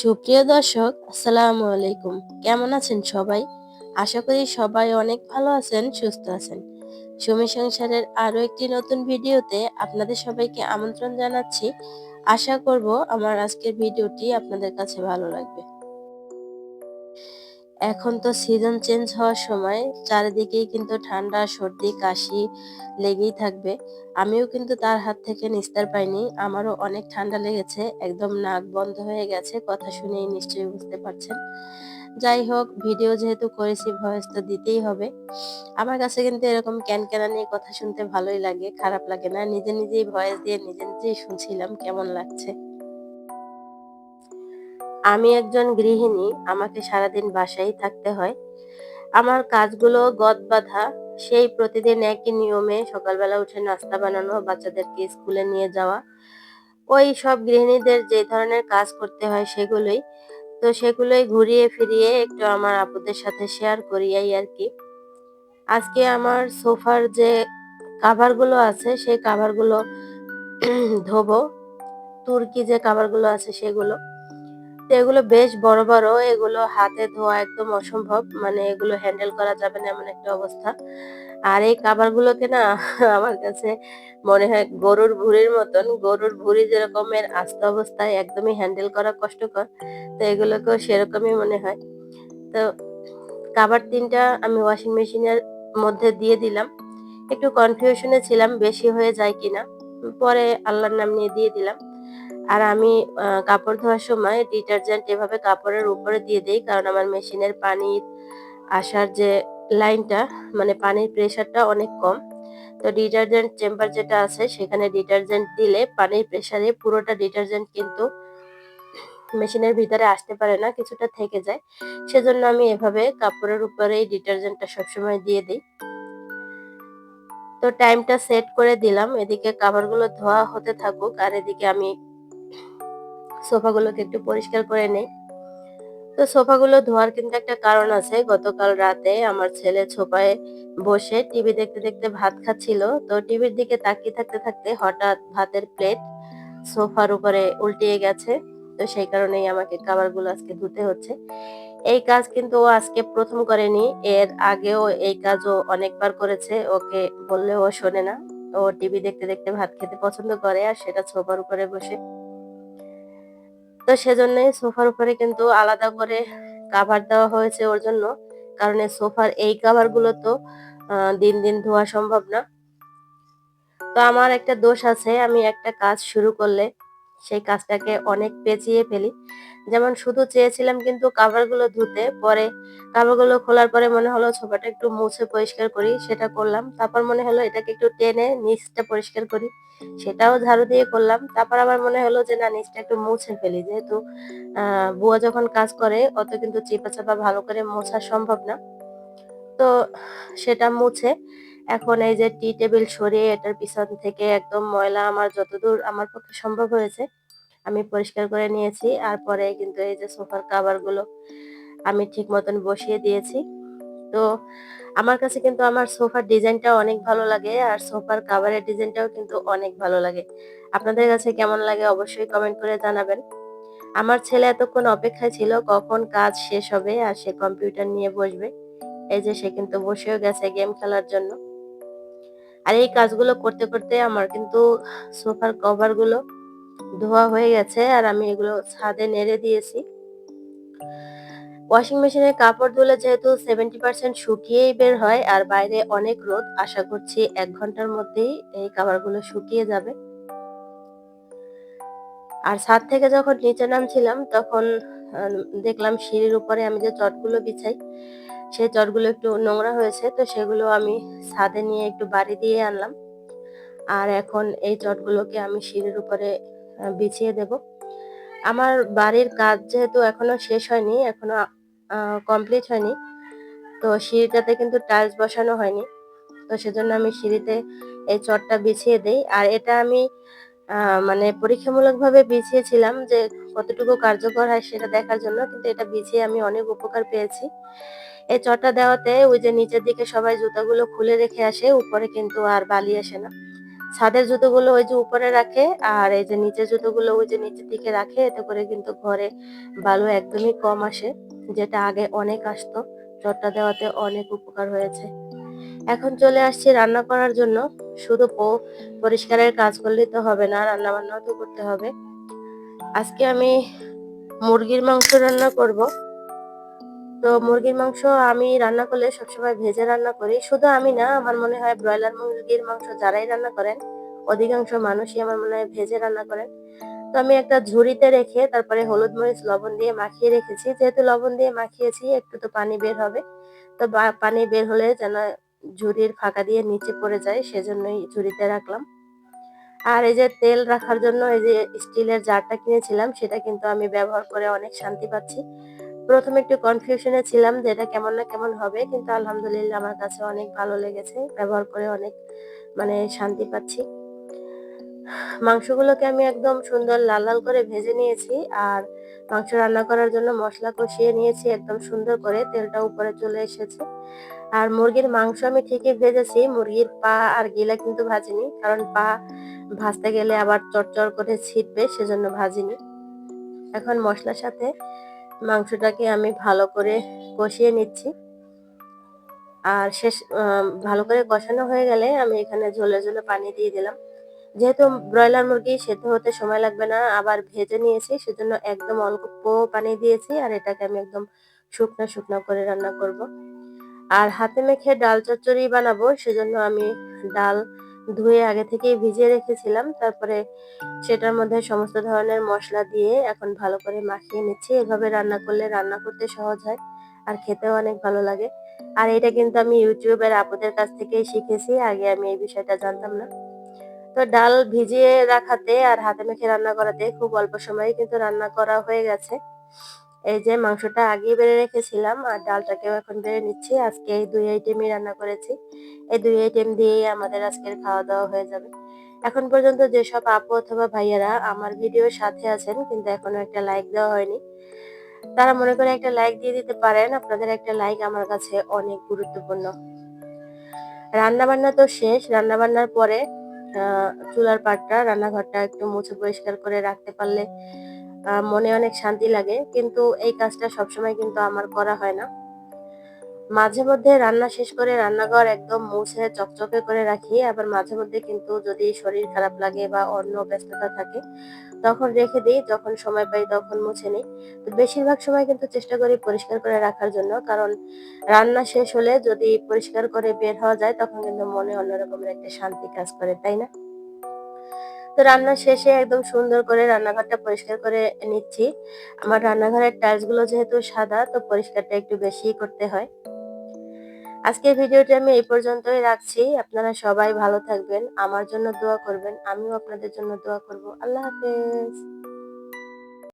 সুপ্রিয় দর্শক, আসসালামু আলাইকুম। কেমন আছেন সবাই? আশা করি সবাই অনেক ভালো আছেন, সুস্থ আছেন। সুমি সংসারের আরও একটি নতুন ভিডিওতে আপনাদের সবাইকে আমন্ত্রণ জানাচ্ছি। আশা করব আমার আজকের ভিডিওটি আপনাদের কাছে ভালো লাগবে। এখন তো সিজন চেঞ্জ হওয়ার সময় চারিদিকেই কিন্তু ঠান্ডা, সর্দি, কাশি লেগেই থাকবে। আমিও কিন্তু তার হাত থেকে নিস্তার পাইনি। আমারও অনেক ঠান্ডা লেগেছে, একদম নাক বন্ধ হয়ে গেছে, কথা শুনেই নিশ্চয়ই বুঝতে পারছেন। যাই হোক ভিডিও যেহেতু করেছি ভয়েস তো দিতেই হবে। আমার কাছে কিন্তু এরকম ক্যান ক্যানা নিয়ে কথা শুনতে ভালোই লাগে, খারাপ লাগে না। নিজে নিজেই ভয়েস দিয়ে নিজে নিজেই শুনছিলাম, কেমন লাগছে? আমি একজন গৃহিণী, আমাকে সারাদিন বাসায় থাকতে হয়। আমার কাজগুলো গদ বাঁধা সেই প্রতিদিন একই নিয়মে সকালবেলা উঠে নাস্তা বানানো, বাচ্চাদেরকে স্কুলে নিয়ে যাওয়া। ওই সব গৃহিণীদের যে ধরনের কাজ করতে হয় সেগুলোই। তো সেগুলোই ঘুরিয়ে ফিরিয়ে একটু আমার আপুদের সাথে শেয়ার করি আর কি। আজকে আমার সোফার যে কাভারগুলো আছে, সেই কাভারগুলো ধোবো। তুর্কি যে কাভারগুলো আছে সেগুলো। তো এগুলো বেশ বড় বড়, এগুলো হাতে ধোয়া একদম অসম্ভব। মানে এগুলো হ্যান্ডেল করা যাবে না এমন একটা অবস্থা। আর এই কাবারগুলোকে না আমার কাছে মনে হয় গরুর ভুঁড়ির মতন, গরুর ভুঁড়ি যেরকমের আস্ত অবস্থায় একদমই হ্যান্ডেল করা কষ্টকর, তো এগুলোকেও সেরকমই মনে হয়। তো কাবার তিনটা আমি ওয়াশিং মেশিনের মধ্যে দিয়ে দিলাম। একটু কনফিউশনে ছিলাম বেশি হয়ে যায় কিনা। পরে আল্লাহর নাম নিয়ে দিয়ে দিলাম। আর আমি কাপড় ধোয়ার সময় ডিটারজেন্ট এভাবে কাপড়ের উপরে দিয়ে দিই, কারণ আমার মেশিনের পানি আসার যে লাইনটা মানে পানির প্রেশারটা অনেক কম। তো ডিটারজেন্ট চেম্বার যেটা আছে, সেখানে ডিটারজেন্ট দিলে পানির প্রেশারে পুরোটা ডিটারজেন্ট কিন্তু মেশিনের ভিতরে আসতে পারে না, কিছুটা থেকে যায়। সেজন্য আমি এভাবে কাপড়ের উপরেই ডিটারজেন্টটা সবসময় দিয়ে দিই। তো টাইমটা সেট করে দিলাম। এদিকে কাপড়গুলো ধোয়া হতে থাকুক, আর এদিকে আমি সোফাগুলোকে একটু পরিষ্কার করে নেই। তো সোফাগুলো ধোয়ার কিন্তু একটা কারণ আছে। গতকাল রাতে আমার ছেলে ছোপায় বসে টিভি দেখতে দেখতে ভাত খাচ্ছিল। তো টিভির দিকে তাকিয়ে থাকতে থাকতে হঠাৎ ভাতের প্লেট সোফার উপরে উল্টিয়ে গেছে। তো সেই কারণেই আমাকে খাবারগুলো আজকে ধুতে হচ্ছে। এই কাজ কিন্তু ও আজকে প্রথম করেনি, এর আগেও এই কাজও অনেকবার করেছে, ওকে বললে ও শোনে না। ও টিভি দেখতে দেখতে ভাত খেতে পছন্দ করে আর সেটা সোফার উপরে বসে। তো সেজন্যই সোফার উপরে কিন্তু আলাদা করে কাভার দেওয়া হয়েছে ওর জন্য, কারণ সোফার এই কাভারগুলো তো দিন দিন ধোয়া সম্ভব না। তো আমার একটা দোষ আছে, আমি একটা কাজ শুরু করলে সেই কাজটাকে অনেক পেঁচিয়ে ফেলি। যেমন শুধু চেয়েছিলাম কিন্তু কাভারগুলো ধুতে, পরে কাভারগুলো খোলার পরে মনে হলো ছোপাটা একটু মুছে পরিষ্কার করি, সেটা করলাম। তারপর মনে হলো এটাকে একটু টেনে নিচটা পরিষ্কার করি, সেটাও ঝাড়ু দিয়ে করলাম। তারপর আমার মনে হলো যে না, নিচটা একটু মুছে ফেলি। যেহেতু আহ বুয়া যখন কাজ করে, অত কিন্তু চিপা চাপা ভালো করে মোছা সম্ভব না। তো সেটা মুছে এখন এই যে টি টেবিল সরিয়ে এটার পিছন থেকে একদম ময়লা আমার যতদূর আমার পক্ষে সম্ভব হয়েছে, আমি পরিষ্কার করে নিয়েছি। আর পরে কিন্তু এই যে সোফার কাভারগুলো আমি ঠিক মতন বসিয়ে দিয়েছি। তো আমার কাছে কিন্তু আমার সোফার ডিজাইনটা অনেক ভালো লাগে আর সোফার কাভারের ডিজাইনটাও কিন্তু অনেক ভালো লাগে। আপনাদের কাছে কেমন লাগে অবশ্যই কমেন্ট করে জানাবেন। আমার ছেলে এতক্ষণ অপেক্ষায় ছিল কখন কাজ শেষ হবে আর সে কম্পিউটার নিয়ে বসবে। এই যে সে কিন্তু বসেও গেছে গেম খেলার জন্য। আর এই কাজগুলো করতে করতে আমার কিন্তু সোফার কভারগুলো ধোয়া হয়ে গেছে আর আমি এগুলো ছাদে নেড়ে দিয়েছি। ওয়াশিং মেশিনে কাপড় ধুলে যেহেতু সেভেন্টি পার্সেন্ট শুকিয়েই বের হয় আর বাইরে অনেক রোদ, আশা করছি এক ঘণ্টার মধ্যেই এই কাপড়গুলো শুকিয়ে যাবে। আর ছাদ থেকে যখন নিচে নামছিলাম তখন দেখলাম সিঁড়ির উপরে আমি যে চটগুলো বিছাই সেই চটগুলো একটু নোংরা হয়েছে, তো সেগুলো আমি ছাদে নিয়ে একটু বাড়ি দিয়ে আনলাম। আর এখন এই চটগুলোকে আমি সিঁড়ির উপরে বিছিয়ে দেব। আমার বাড়ির কাজ যেহেতু এখনও শেষ হয়নি, এখনও কমপ্লিট হয়নি, তো সিঁড়িটাতে কিন্তু টাইলস বসানো হয়নি। তো সেজন্য আমি সিঁড়িতে এই চটটা বিছিয়ে দেই। আর এটা আমি মানে পরীক্ষামূলকভাবে বিছিয়েছিলাম যে কতটুকু কার্যকর হয় সেটা দেখার জন্য, কিন্তু এটা বিছিয়ে আমি অনেক উপকার পেয়েছি। এই চটটা দেওয়াতে ওই যে নিচের দিকে সবাই জুতাগুলো খুলে রেখে আসে, উপরে কিন্তু আর বালি আসে না। ছাদের জুতোগুলো ওই যে উপরে রাখে আর এই যে নিচের জুতোগুলো ওই যে নিচের দিকে রাখে, এতে করে কিন্তু ঘরে বালু একদমই কম আসে, যেটা আগে অনেক আসতো। চটটা দেওয়াতে অনেক উপকার হয়েছে। এখন চলে আসছি রান্না করার জন্য। শুধু পরিষ্কারের কাজ করলেই তো হবে না রান্না বান্নাও তো করতে হবে। আজকে আমি মুরগির মাংস রান্না করব। তো মুরগির মাংস আমি রান্না করলে সবসময় ভেজে রান্না করি। শুধু আমি না, আমার মনে হয় ব্রয়লার মুরগির মাংস যারাই রান্না করেন, অধিকাংশ মানুষই আমার মনে হয় ভেজে রান্না করেন। তো আমি একটা ঝুড়িতে রেখে তারপরে হলুদ মরিচ, লবণ দিয়ে মাখিয়ে রেখেছি। যেহেতু লবণ দিয়ে মাখিয়েছি, একটু তো পানি বের হবে। তো পানি বের হলে যেন ঝুড়ির ফাঁকা দিয়ে নিচে পড়ে যায়, সেজন্যই ঝুড়িতে রাখলাম। আর এই যে তেল রাখার জন্য এই যে স্টিলের জারটা কিনেছিলাম, সেটা কিন্তু আমি ব্যবহার করে অনেক শান্তি পাচ্ছি। প্রথমে একটু কনফিউশনে ছিলাম যে এটা কেমন না কেমন হবে, কিন্তু আলহামদুলিল্লাহ আমার কাছে অনেক ভালো লেগেছে, ব্যবহার করে অনেক মানে শান্তি পাচ্ছি। মাংসগুলোকে আমি একদম সুন্দর লাল লাল করে ভেজে নিয়েছি, আর মাংস রান্না করার জন্য মশলা কষিয়ে নিয়েছি একদম সুন্দর করে, তেলটা উপরে চলে এসেছে। আর মুরগির মাংস আমি ঠিকই ভেজেছি, মুরগির পা আর গিলা কিন্তু ভাজিনি, কারণ পা ভাজতে গেলে আবার চটচর করে ছিটবে, সেজন্য ভাজিনি। এখন মশলার সাথে মাংসটাকে আমি ভালো করে কষিয়ে নিচ্ছি। আর শেষ ভালো করে কষানো হয়ে গেলে আমি এখানে ঝোলে ঝোলে পানি দিয়ে দিলাম। যেহেতু ব্রয়লার মুরগি সেদ্ধ হতে সময় লাগবে না, আবার ভেজে নিয়েছি, সেজন্য একদম অল্প পানি দিয়েছি আর এটাকে আমি একদম শুকনো শুকনো করে রান্না করব। আর হাতে মেখে ডাল চচ্চড়ি বানাবো, সেজন্য আমি ডাল ধুয়ে আগে থেকেই ভিজিয়ে রেখেছিলাম। তারপরে সেটার মধ্যে সমস্ত ধরনের মশলা দিয়ে এখন ভালো করে মাখিয়ে নিচ্ছি। এভাবে রান্না করলে রান্না করতে সহজ হয় আর খেতেও অনেক ভালো লাগে। আর এটা কিন্তু আমি ইউটিউবের আপুদের কাছ থেকেই শিখেছি, আগে আমি এই বিষয়টা জানতাম না। তো ডাল ভিজিয়ে রাখাতে আর হাতে মেখে রান্না করাতে খুব অল্প সময়ে কিন্তু রান্না করা হয়ে গেছে। এই যে মাংসটা আগেই বেড়ে রেখেছিলাম আর ডালটাকেও এখন বেড়ে নিচ্ছি। আজকে এই দুই আইটেমই রান্না করেছি। এই দুই আইটেম দিয়েই আমাদের আজকের খাওয়া দাওয়া হয়ে যাবে। এখন পর্যন্ত যেসব আপু অথবা ভাইয়ারা আমার ভিডিওর সাথে আছেন, কিন্তু এখনও একটা লাইক দেওয়া হয়নি, তারা মনে করে একটা লাইক দিয়ে দিতে পারেন। আপনাদের একটা লাইক আমার কাছে অনেক গুরুত্বপূর্ণ। রান্না বান্না তো শেষ। রান্না বান্নার পরে চুলার পাটটা, রান্নাঘরটা একটু মুছে পরিষ্কার করে রাখতে পারলে মনে অনেক শান্তি লাগে। কিন্তু এই কাজটা সবসময় কিন্তু আমার করা হয় না। মাঝে মধ্যে রান্না শেষ করে রান্নাঘর একদম মুছে চকচকে করে রাখি। আবার মাঝে মধ্যে কিন্তু যদি শরীর খারাপ লাগে বা অন্য ব্যস্ততা থাকে, তখন রেখে দিই। যখন সময় পাই তখন মুছে নিই। তো বেশিরভাগ সময় কিন্তু চেষ্টা করি পরিষ্কার করে রাখার জন্য। কারণ রান্না শেষ হলে যদি পরিষ্কার করে বের হওয়া যায়, তখন কিন্তু মনে অন্যরকমের একটা শান্তি কাজ করে, তাই না? তো রান্না শেষে একদম সুন্দর করে রান্নাঘরটা পরিষ্কার করে নিচ্ছি। আমার রান্নাঘরের টাইলসগুলো যেহেতু সাদা, তো পরিষ্কারটা একটু বেশি করতে হয়। আজকের ভিডিওটি আমি এই পর্যন্তই রাখছি। আপনারা সবাই ভালো থাকবেন, আমার জন্য দোয়া করবেন, আমিও আপনাদের জন্য দোয়া করব। আল্লাহ হাফেজ।